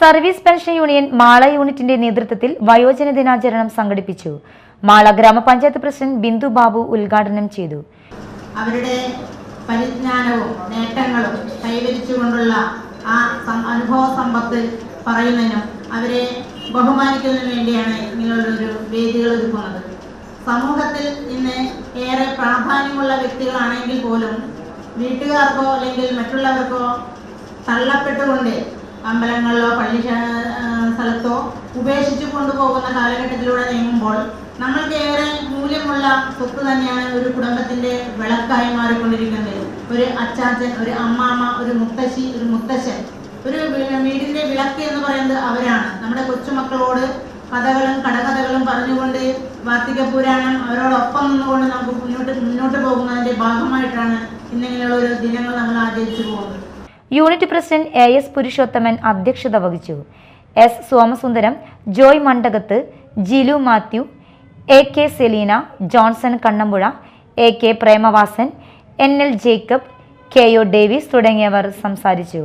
Service pension union Mala യൂണിറ്റിന്റെ നേതൃത്വത്തിൽ വയോജന ദിനാചരണം സംഘടിപ്പിച്ചു. മാള ഗ്രാമപഞ്ചായത്ത് പ്രസിഡന്റ് ബിന്ദു ബാബു ഉദ്ഘാടനം ചെയ്തു. അവരുടെ പരിജ്ഞാനവും നേട്ടങ്ങളും കൈവരിച്ചുകൊണ്ടുള്ള ആ അനുഭവ സമ്പത്ത് പറയുന്നതിനും അവരെ ബഹുമാനിക്കുന്നതിനും വേണ്ടിയാണ് ഇങ്ങനെയുള്ളൊരു വേദികൾ ഒരുക്കുന്നത്. സമൂഹത്തിൽ ഇന്ന് ഏറെ പ്രാധാന്യമുള്ള വ്യക്തികളാണെങ്കിൽ പോലും വീട്ടുകാർക്കോ അല്ലെങ്കിൽ മറ്റുള്ളവർക്കോ തള്ളപ്പെട്ടുകൊണ്ട് അമ്പലങ്ങളിലോ പള്ളി സ്ഥലത്തോ ഉപേക്ഷിച്ചു കൊണ്ടുപോകുന്ന കാലഘട്ടത്തിലൂടെ നീങ്ങുമ്പോൾ നമ്മൾക്ക് ഏറെ മൂല്യമുള്ള സ്വത്ത് തന്നെയാണ് ഒരു കുടുംബത്തിന്റെ വിളക്കായി മാറിക്കൊണ്ടിരിക്കുന്നത്. ഒരു അച്ചാച്ചൻ ഒരു അമ്മാമ്മ ഒരു മുത്തശ്ശി ഒരു മുത്തശ്ശൻ. ഒരു വീടിന്റെ വിളക്ക് എന്ന് പറയുന്നത് അവരാണ്. നമ്മുടെ കൊച്ചുമക്കളോട് കഥകളും കടകഥകളും പറഞ്ഞുകൊണ്ട് വാർത്തിക പുരാണം അവരോടൊപ്പം നിന്നുകൊണ്ട് നമുക്ക് മുന്നോട്ട് മുന്നോട്ട് പോകുന്നതിന്റെ ഭാഗമായിട്ടാണ് ഇന്നിങ്ങനെയുള്ള ഒരു ദിനങ്ങൾ നമ്മൾ ആചരിച്ചു പോകുന്നത്. Unit president A S Purushothaman അധ്യക്ഷത വഹിച്ചു. S Somasundaram Joy Mandakath Jilu Mathew A K Selina Johnson Kannampuzha A K Premavasan N L Jacob K O Davis തുടങ്ങിയവർ സംസാരിച്ചു.